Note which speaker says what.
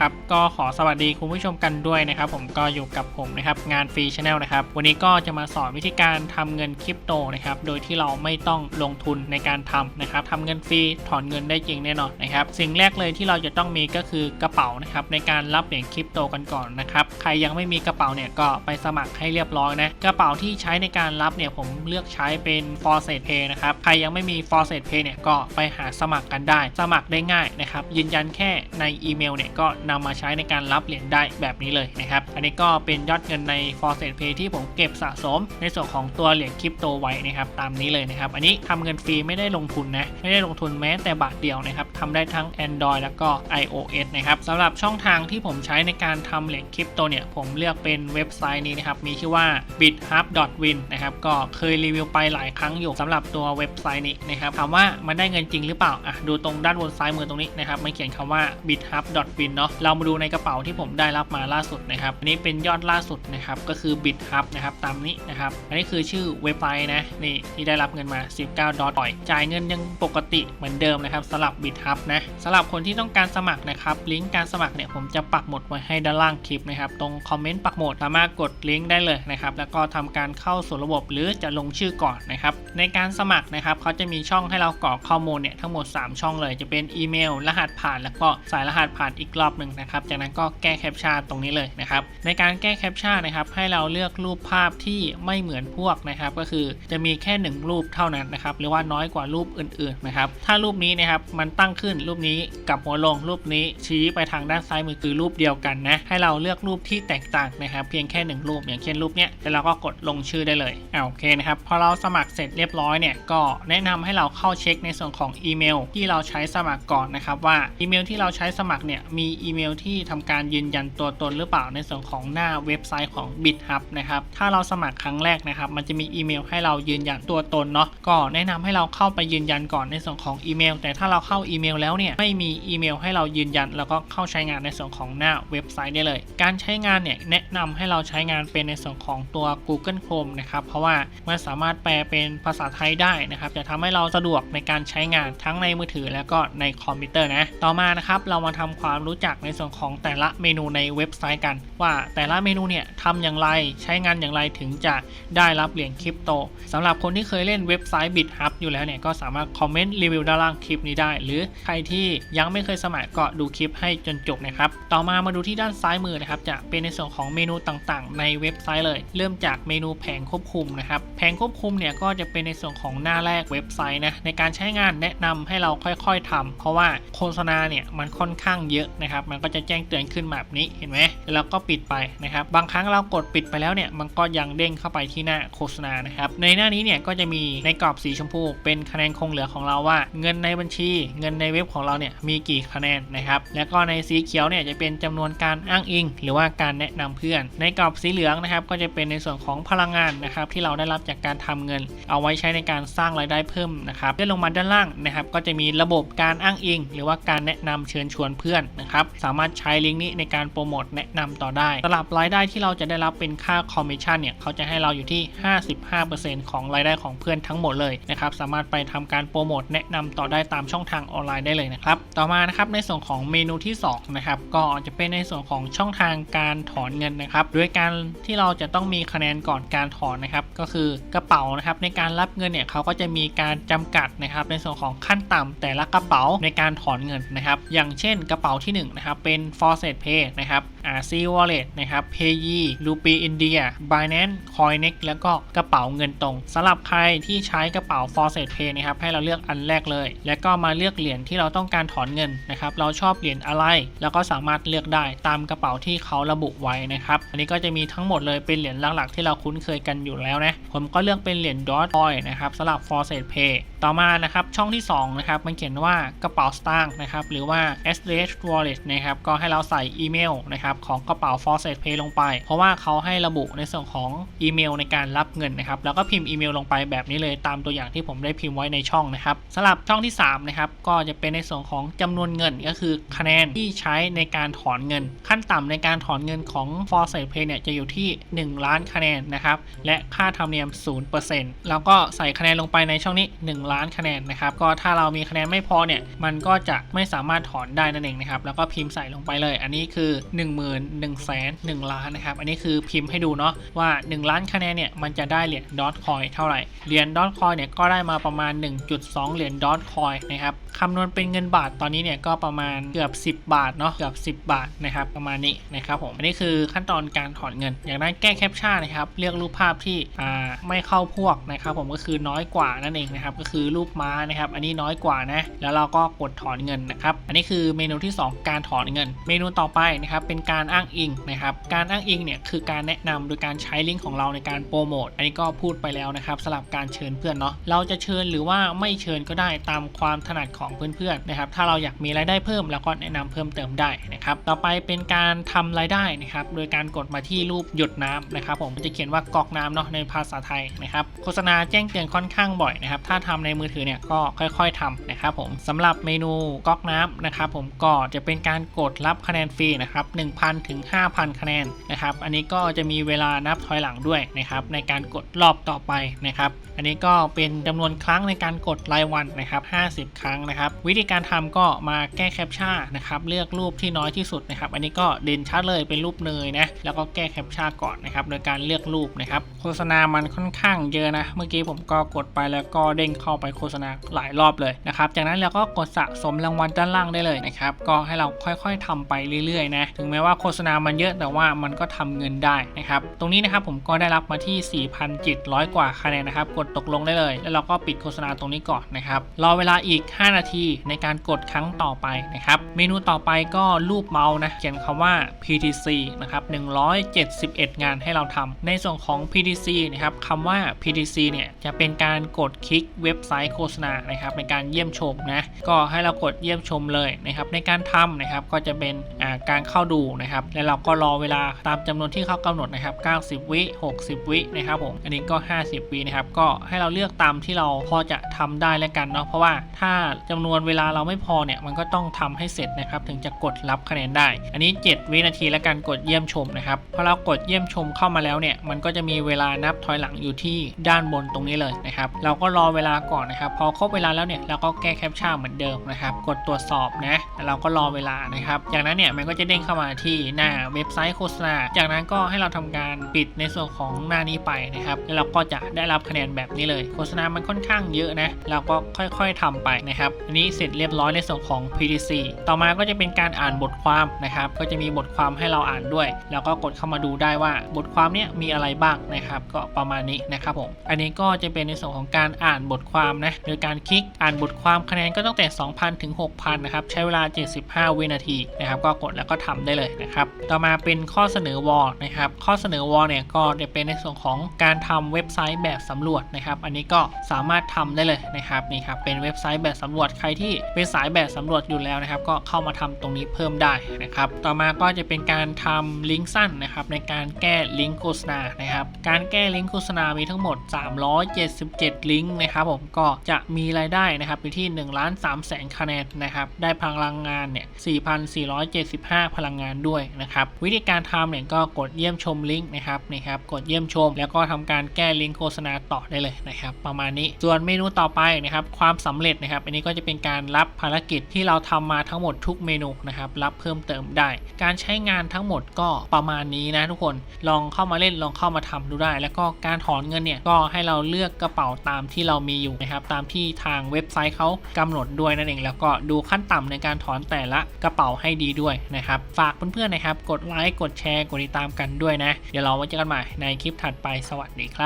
Speaker 1: ครับก็ขอสวัสดีคุณผู้ชมกันด้วยนะครับ ผมก็อยู่กับผมนะครับงานฟรีชาแนลนะครับวันนี้ก็จะมาสอนวิธีการทำเงินคริปโตนะครับโดยที่เราไม่ต้องลงทุนในการทำนะครับทำเงินฟรีถอนเงินได้จริงแน่นอนนะครับสิ่งแรกเลยที่เราจะต้องมีก็คือกระเป๋านะครับในการรับเหรียญคริปโตกันก่อนนะครับใครยังไม่มีกระเป๋าเนี่ยก็ไปสมัครให้เรียบร้อยนะกระเป๋าที่ใช้ในการรับเนี่ยผมเลือกใช้เป็น f o r s e t Pay นะครับใครยังไม่มี f o r s e t Pay เนี่ยก็ไปหาสมัครกันได้ สมัครได้ง่ายนะครับยืนยันแค่ในอีเมลเนี่ยก็นำมาใช้ในการรับเหรียญได้แบบนี้เลยนะครับอันนี้ก็เป็นยอดเงินใน f o r s e Pay ที่ผมเก็บสะสม ในส่วนของตัวเหรียญคริปโตไว้นะครับตามนี้เลยนะครับอันนี้ทำเงินฟรีไม่ได้ลงทุนนะไม่ได้ลงทุนแม้แต่บาทเดียวนะครับทำได้ทั้ง Android แล้วก็ iOS นะครับสำหรับช่องทางที่ผมใช้ในการทำเหรียญคริปโตเนี่ยผมเลือกเป็นเว็บไซต์นี้นะครับมีชื่อว่า bithub.win นะครับก็เคยรีวิวไปหลายครั้งอยู่สำหรับตัวเว็บไซต์นี้นะครับถามว่ามันได้เงินจริงหรือเปล่าอะดูตรงด้านบนซ้ายมือตรงนี้นะครับมันเขียนคำว่า bithub.win เนาะเรามาดูในกระเป๋าที่ผมได้รับมาล่าสุดนะครับอันนี้เป็นยอดล่าสุดนะครับก็คือ bithub นะครับตามนี้นะครับอันนี้คือชื่อเว็บไซต์นะนี่ที่ได้รับเงินมา 19 ดอลลาร์จ่ายเงินยังปกติเหมือนเดิมนะครับสำหรับ bithub นะสำหรับคนที่ต้องการสมัครนะครับลิงก์การสมัครเนี่ยผมจะปักหมุดไว้ให้ด้านล่างคลิปนะครับตรงคอมเมนต์ปักหมุดสามารถกดลิงก์ได้เลยนะครับแล้วก็ทำการเข้าสู่ระบบหรือจะลงชื่อก่อนนะครับในการสมัครนะครับเขาจะมีช่องให้เรากรอกข้อมูลเนี่ยทั้งหมด 3 ช่องเลย จะเป็นอีเมล รหัสผ่านแล้วก็สายรหัสผ่านอีกรอบนึ่งนะครับ จากนั้นก็แก้แคปชั่นตรงนี้เลยนะครับ ในการแก้แคปชั่นนะครับ ให้เราเลือกรูปภาพที่ไม่เหมือนพวกนะครับ ก็คือจะมีแค่หนึ่งรูปเท่านั้นนะครับ หรือว่าน้อยกว่ารูปอื่นๆนะครับ ถ้ารูปนี้นะครับ มันตั้งขึ้นรูปนี้กับหัวลงรูปนี้ชี้ไปทางด้านซ้ายมือคือรูปเดียวกันนะ ให้เราเลือกรูปที่แตกต่างนะครับ เพียงแค่หนึ่งรูป อย่างเช่นรูปเนี้ยแล้วเราก็กดลงชื่อได้เลยอ่าโอเคนะครับ พอเราสมัครเสร็จเรียบร้อยเนี่ย ก็แนะนำให้เราเข้าเช็คในส่วนของอีเมล ที่เราใช้สมัครก่อนนะครับว่าอีเมลที่เราใช้สมัครเนี่ยมีอีเมลที่ทำการยืนยันตัวตนหรือเปล่าในส่วนของหน้าเว็บไซต์ของ BitHub นะครับถ้าเราสมัครครั้งแรกนะครับมันจะมีอีเมลให้เรายืนยันตัวตนเนาะก็แนะนำให้เราเข้าไปยืนยันก่อนในส่วนของอีเมล แต่ถ้าเราเข้าอีเมลแล้วเนี่ยไม่มีอีเมลให้เรายืนยัน แล้วก็เข้าใช้งานในส่วนของหน้าเว็บไซต์ได้เลย การใช้งานเนี่ยแนะนำให้เราใช้งานเป็นในส่วนของตัว Google Chrome นะครับเพราะว่ามันสามารถแปลเป็นภาษาไทยได้นะครับจะทำให้เราสะดวกในการใช้งานทั้งในมือถือแล้วก็ในคอมพิวเตอร์นะต่อมานะครับเรามาทำความรู้จักในส่วนของแต่ละเมนูในเว็บไซต์กัน ว่าแต่ละเมนูเนี่ยทำอย่างไรใช้งานอย่างไรถึงจะได้รับเหรียญคริปโตสำหรับคนที่เคยเล่นเว็บไซต์ BitHub อยู่แล้วเนี่ยก็สามารถคอมเมนต์รีวิวด้านล่างคลิปนี้ได้ หรือใครที่ยังไม่เคยสมัครก็ดูคลิปให้จนจบนะครับต่อมามาดูที่ด้านซ้ายมือนะครับจะเป็นในส่วนของเมนูต่างๆ ในเว็บไซต์เลย เริ่มจากเมนูแผงควบคุมนะครับแผงควบคุมเนี่ยก็จะเป็นในส่วนของหน้าแรกเว็บไซต์นะในการใช้งานแนะนำให้เราค่อย ๆทำเพราะว่าโฆษณาเนี่ยมันค่อนข้างเยอะนะครับมันก็จะแจ้งเตือนขึ้นแบบนี้เห็นไหมแล้วก็ปิดไปนะครับบางครั้งเรากดปิดไปแล้วเนี่ยมันก็ยังเด้งเข้าไปที่หน้าโฆษณานะครับในหน้านี้เนี่ยก็จะมีในกรอบสีชมพู เป็นคะแนนคงเหลือของเราว่า เงินในบัญชี เงินในเว็บของเราเนี่ยมีกี่คะแนนนะครับแล้วก็ในสีเขียวเนี่ยจะเป็นจำนวนการอ้างอิง หรือว่าการแนะนำเพื่อน ในกรอบสีเหลืองนะครับก็จะเป็นในส่วนของพลังงานนะครับที่เราได้รับจากการทำเงิน เอาไว้ใช้ในการสร้างรายได้เพิ่มนะครับเลื่อนลงมาด้านล่างนะครับก็จะมีระบบการอ้างอิง หรือว่าการแนะนำเชิญชวนเพื่อนนะครับสามารถใช้ลิงก์นี้ในการโปรโมทแนะนำต่อได้สำหรับรายได้ที่เราจะได้รับเป็นค่าคอมมิชชั่นเนี่ยเขาจะให้เราอยู่ที่ 55%ของรายได้ของเพื่อนทั้งหมดเลยนะครับสามารถไปทำการโปรโมทแนะนำต่อได้ตามช่องทางออนไลน์ได้เลยนะครับต่อมานะครับในส่วนของเมนูที่2นะครับก็จะเป็นในส่วนของช่องทางการถอนเงินนะครับโดยการที่เราจะต้องมีคะแนนก่อนการถอนนะครับก็คือกระเป๋านะครับในการรับเงินเนี่ยเขาก็จะมีการจำกัดนะครับในส่วนของขั้นต่ำแต่ละกระเป๋าในการถอนเงินนะครับอย่างเช่นกระเป๋าที่1นะครับเป็น f o r s e t Pay นะครับอ่า C Wallet นะครับ Paye Rupee India Binance Coinex แล้วก็กระเป๋าเงินตรงสำหรับใครที่ใช้กระเป๋า f o r s e t Pay นะครับให้เราเลือกอันแรกเลย แล้วก็มาเลือกเหรียญที่เราต้องการถอนเงินนะครับเราชอบเหรียญอะไร แล้วก็สามารถเลือกได้ตามกระเป๋าที่เขาระบุไว้นะครับอันนี้ก็จะมีทั้งหมดเลยเป็นเหรียญหลักๆ ที่เราคุ้นเคยกันอยู่แล้วนะผมก็เลือกเป็นเหรียญ Dot Coin นะครับสำหรับ f o r s e t Pay ต่อมานะครับช่องที่2นะครับมันเขียนว่ากระเป๋าสตางค์นะครับหรือว่า SDH Wallet นะครับก็ให้เราใส่อีเมลนะครับของกระเป๋า f o r s e t Pay ลงไป เพราะว่าเขาให้ระบุในส่วนของอีเมลในการรับเงินนะครับแล้วก็พิมพ์อีเมลลงไปแบบนี้เลยตามตัวอย่างที่ผมได้พิมพ์ไว้ในช่องนะครับสำหรับช่องที่3นะครับก็จะเป็นในส่วนของจำนวนเงินก็คือคะแนนที่ใช้ในการถอนเงิน ขั้นต่ำในการถอนเงินของ f o r s e t Pay เนี่ยจะอยู่ที่ 1 ล้านคะแนนนะครับและค่าธรรมเนียม 0%แล้วก็ใส่คะแนนลงไปในช่องนี้ 1 ล้านคะแนนนะครับก็ถ้าเรามีคะแนนไม่พอเนี่ยมันก็จะไม่สามารถถอนได้นั่นเองนะครับแล้วก็พิมพิมพ์ใส่ลงไปเลย อันนี้คือ1 1 0 0 0 0แสน1ล้านนะครับ อันนี้คือพิมพ์ให้ดูเนาะว่า 1 ล้านคะแนนเนี่ยมันจะได้เหรียญดอทคอยเท่าไหร่ เหรียญดอทคอยเนี่ยก็ได้มาประมาณ 1.2 เหรียญดอทคอยนะครับ คำนวณเป็นเงินบาทตอนนี้เนี่ยก็ประมาณเกือบ 10 บาทเนาะเกือบ 10 บาทนะครับประมาณนี้นะครับผมอันนี้คือขั้นตอนการถอนเงิน อย่างนั้นแก้แคปชั่นนะครับเลือกรูปภาพที่อ่าไม่เข้าพวกนะครับผมก็คือน้อยกว่านั่นเองนะครับก็คือรูปม้านะครับอันนี้น้อยกว่านะแล้วเราก็กดถอนเงินนะครับอันนี้คือเมนูที่ 2 การถอนเงิน เมนูต่อไปนะครับเป็นการอ้างอิงนะครับการอ้างอิงเนี่ยคือการแนะนำโดยการใช้ลิงก์ของเราในการโปรโมทอันนี้ก็พูดไปแล้วนะครับสลับการเชิญเพื่อนเนาะเราจะเชิญหรือว่าไม่เชิญก็ได้ตามความถนัดของเพื่อนๆนะครับถ้าเราอยากมีรายได้เพิ่มเราก็แนะนำเพิ่มเติมได้นะครับต่อไปเป็นการทำรายได้นะครับโดยการกดมาที่รูปหยดน้ำนะครับผมจะเขียนว่ากอกน้ำเนาะในภาษาไทยนะครับโฆษณาแจ้งเตือนค่อนข้างบ่อยนะครับถ้าทำในมือถือเนี่ยก็ค่อยๆทำนะครับผมสำหรับเมนูก๊อกน้ำนะครับผมก็จะเป็นการกดรับคะแนนฟรีนะครับ1,000ถึง5,000 คะแนนนะครับอันนี้ก็จะมีเวลานับถอยหลังด้วยนะครับในการกดรอบต่อไปนะครับอันนี้ก็เป็นจำนวนครั้งในการกดรายวันนะครับ50 ครั้งนะครับ วิธีการทำก็มาแก้แคปชั่นนะครับ เลือกรูปที่น้อยที่สุดนะครับ อันนี้ก็เด่นชัดเลยเป็นรูปเนยนะ แล้วก็แก้แคปชั่นก่อนนะครับ โดยการเลือกรูปนะครับ โฆษณามันค่อนข้างเยอะนะ เมื่อกี้ผมก็กดไปแล้วก็เด้งเข้าไปโฆษณาหลายรอบเลยนะครับ จากนั้นเราก็กดสะสมรางวัลด้านล่างได้เลยนะครับ ก็ให้เราค่อยๆทำไปเรื่อยๆนะ ถึงแม้ว่าโฆษณามันเยอะแต่ว่ามันก็ทำเงินได้นะครับ ตรงนี้นะครับผมก็ได้รับมาที่ 4,700 กว่าคะแนนนะครับ กดตกลงได้เลย แล้วเราก็ปิดโฆษณาตรงนี้ก่อนนะครับ รอเวลาอีก 5 นาทีในการกดครั้งต่อไปนะครับ เมนูต่อไปก็รูปเมาส์นะ เขียนคำว่า PTC นะครับ171 งานให้เราทำในส่วนของ PTC นะครับคำว่า PTC เนี่ยจะเป็นการกดคลิกเว็บไซต์โฆษณานะครับในการเยี่ยมชมนะก็ให้เรากดเยี่ยมชมเลยนะครับในการทำนะครับก็จะเป็นาการเข้าดูนะครับแล้วเราก็รอเวลาตามจำนวนที่เขากำหนดนะครับ 90 วิ 60 วินะครับผมอันนี้ก็ 50 วินะครับก็ให้เราเลือกตามที่เราพอจะทำได้แล้วกันเนาะเพราะว่าถ้าจำนวนเวลาเราไม่พอเนี่ยมันก็ต้องทำให้เสร็จนะครับถึงจะกดรับคะแนนได้ อันนี้ 7 วินาทีแล้วกันกดเยี่ยมชมนะครับพอเรากดเยี่ยมชมเข้ามาแล้วเนี่ยมันก็จะมีเวลานับถอยหลังอยู่ที่ด้านบนตรงนี้เลยนะครับเราก็รอเวลาก่อนนะครับพอครบเวลาแล้วเนี่ยเราก็แก้แคปชั่นเหมือนเดิมนะครับกดตรวจสอบนะแล้วเราก็รอเวลานะครับจากนั้นเนี่ยมันก็จะเด้งเข้ามาที่หน้าเว็บไซต์โฆษณา จากนั้นก็ให้เราทำการปิดในส่วนของหน้านี้ไปนะครับแล้วเราก็จะได้รับคะแนนแบบนี้เลย โฆษณามันค่อนข้างเยอะนะเราก็ค่อยๆทำไปนะครับอันนี้เสร็จเรียบร้อยในส่วนของ PTC ต่อมาก็จะเป็นการอ่านบทความนะครับ ก็จะมีบทความให้เราอ่านด้วย แล้วก็กดเข้ามาดูได้ว่าบทความเนี้ยมีอะไรบ้างนะครับ ก็ประมาณนี้นะครับผม อันนี้ก็จะเป็นในส่วนของการอ่านบทความนะ โดยการคลิกอ่านบทความคะแนนก็ตั้งแต่ 2,000 ถึง 6,000 นะครับ ใช้เวลา 75 วินาทีนะครับ ก็กดแล้วก็ทำได้เลยนะครับ ต่อมาเป็นข้อเสนอวอลนะครับ ข้อเสนอวอลเนี่ยก็จะเป็นในส่วนของการทำเว็บไซต์แบบสำรวจนะครับ อันนี้ก็สามารถทำได้เลยนะครับ นี่ครับ เป็นเว็บไซต์แบบสำรวจใครที่เป็นสายแบบสำรวจอยู่แล้วนะครับ ก็เข้ามาทำตรงนี้เพิ่มได้นะครับ ต่อมาก็จะเป็นการทำลิงก์สั้นนะครับในการแก้ลิงก์โฆษณานะครับ การแก้ลิงก์โฆษณา มีทั้งหมด 377 ลิงก์นะครับผมก็จะมีรายได้นะครับอยู่ที่1ล้าน3แสนคะแนนนะครับ ได้พลังงานเนี่ย 4,475 พลังงานด้วยนะครับ วิธีการทำเนี่ยก็กดเยี่ยมชมลิงก์นะครับนี่ครับ กดเยี่ยมชม แล้วก็ทำการแก้ลิงก์โฆษณาต่อได้เลยนะครับ ประมาณนี้ ส่วนเมนูต่อไปนะครับ ความสำเร็จนะครับ อันนี้ก็จะเป็นการรับภารกิจที่เราทำมาทั้งหมดทุกเมนูนะครับ รับเพิ่มเติมได้ การใช้งานทั้งหมดก็ประมาณนี้นะทุกคนลองเข้ามาเล่นลองเข้ามาทำดูได้ แล้วก็การถอนเงินเนี่ยก็ให้เราเลือกกระเป๋าตามที่เรามีอยู่นะครับตามที่ทางเว็บไซต์เขากำหนดด้วยนั่นเองแล้วก็ดูขั้นต่ำในการถอนแต่ละกระเป๋าให้ดีด้วยนะครับฝากเพื่อนๆนะครับกดไลค์กดแชร์กดติดตามกันด้วยนะ เดี๋ยวเราไว้เจอกันใหม่ในคลิปถัดไปสวัสดีครับ